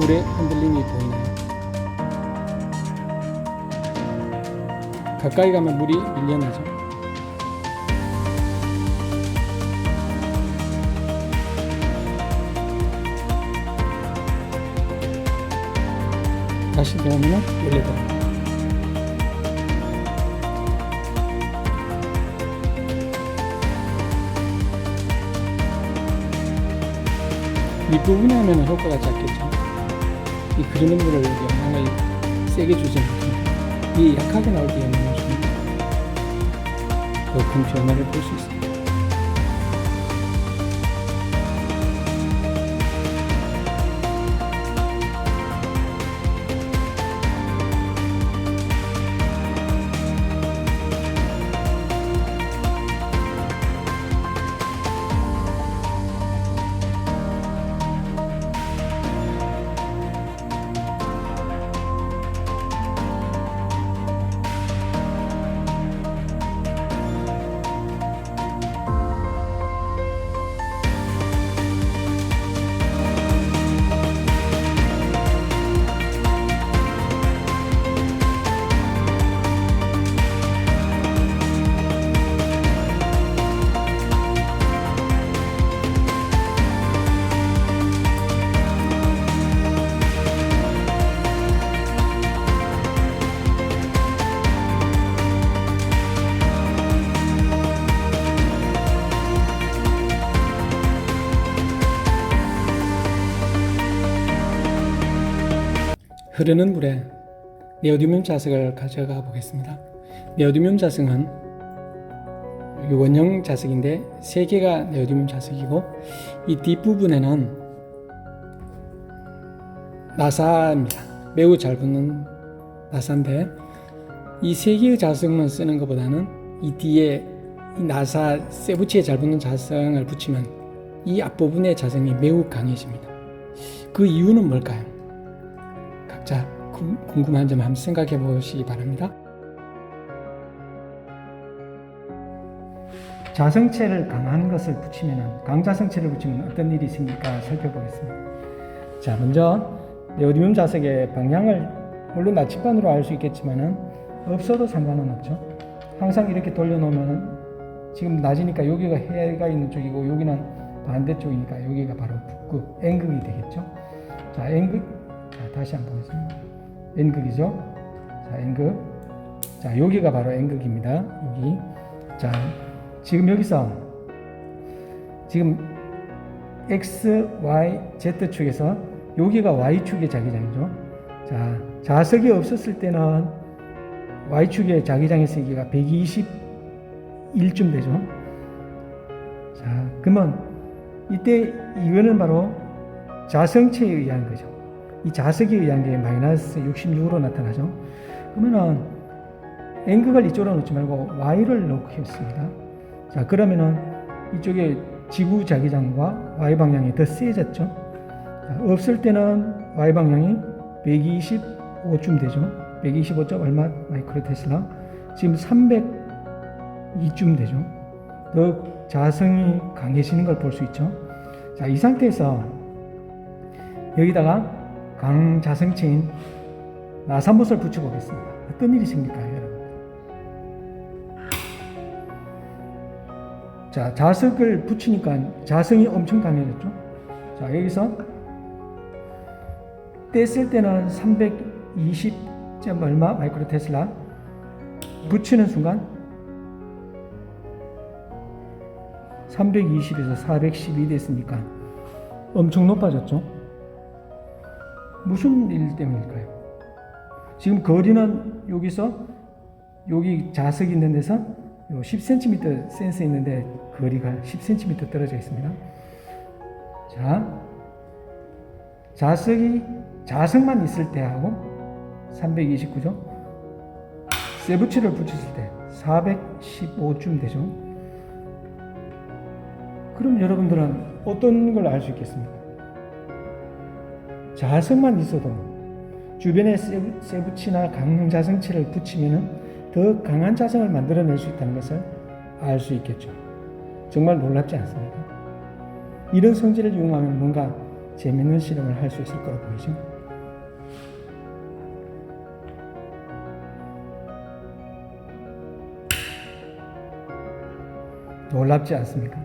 물의 흔들림이 보이나요? 가까이 가면 물이 밀려나죠. 다시 넣으면 열려버립니다. 윗부분에 하면 효과가 작겠죠. 이 그리는 물을 영향을 세게 주지 않습니다. 이 약하게 나올 때 영향을 줍니다. 더큰 변화를 볼 수 있습니다. 흐르는 물에 네오디뮴 자석을 가져가 보겠습니다. 네오디뮴 자석은 이 원형 자석인데 세 개가 네오디뮴 자석이고 이 뒷부분에는 나사입니다. 매우 잘 붙는 나사인데 이 세 개의 자석만 쓰는 것보다는 이 뒤에 이 나사 세부치에 잘 붙는 자석을 붙이면 이 앞부분의 자석이 매우 강해집니다. 그 이유는 뭘까요? 궁- 궁금한 점 한번 생각해 보시기 바랍니다. 자성체를 강한 것을 붙이면 강자성체를 붙이면 어떤 일이 생길까 살펴보겠습니다. 자, 먼저 네오디뮴 자석의 방향을 물론 나침반으로 알 수 있겠지만은 없어도 상관은 없죠. 항상 이렇게 돌려놓으면 지금 낮이니까 여기가 해가 있는 쪽이고 여기는 반대쪽이니까 여기가 바로 북극 N극이 되겠죠. 자, N극 자, 다시 한번 보겠습니다. N극이죠. 자, N극. 자, 여기가 바로 N극입니다. 여기. 자, 지금 여기서 지금 X, Y, Z 축에서 여기가 Y축의 자기장이죠. 자, 자석이 없었을 때는 Y축의 자기장의 세기가 121쯤 되죠. 자, 그러면 이때 이거는 바로 자성체에 의한 거죠. 이 자석에 의한 게 마이너스 66으로 나타나죠. 그러면은 N극을 이쪽으로 놓지 말고 Y를 놓겠습니다. 자, 그러면은 이쪽에 지구 자기장과 Y 방향이 더 세졌죠. 자, 없을 때는 Y 방향이 125쯤 되죠. 125점 얼마 마이크로 테슬라? 지금 302쯤 되죠. 더 자성이 강해지는 걸 볼 수 있죠. 자, 이 상태에서 여기다가 강자성체인 나사못을 붙여보겠습니다. 어떤 일이 생길까요, 여러분? 자, 자석을 붙이니까 자성이 엄청 강해졌죠. 자, 여기서 뗐을 때는 320점 얼마 마이크로 테슬라 붙이는 순간 320에서 412 됐으니까 엄청 높아졌죠. 무슨 일 때문일까요? 지금 거리는 여기서 여기 자석 있는 데서 요 10cm 센서 있는데 거리가 10cm 떨어져 있습니다. 자, 자석이 자석만 있을 때하고 329죠. 세부치를 붙였을 때 415쯤 되죠. 그럼 여러분들은 어떤 걸 알 수 있겠습니까? 자석만 있어도 주변에 세부, 세부치나 강자성체를 붙이면 더 강한 자성을 만들어낼 수 있다는 것을 알 수 있겠죠. 정말 놀랍지 않습니까? 이런 성질을 이용하면 뭔가 재밌는 실험을 할 수 있을 거로 보이죠. 놀랍지 않습니까?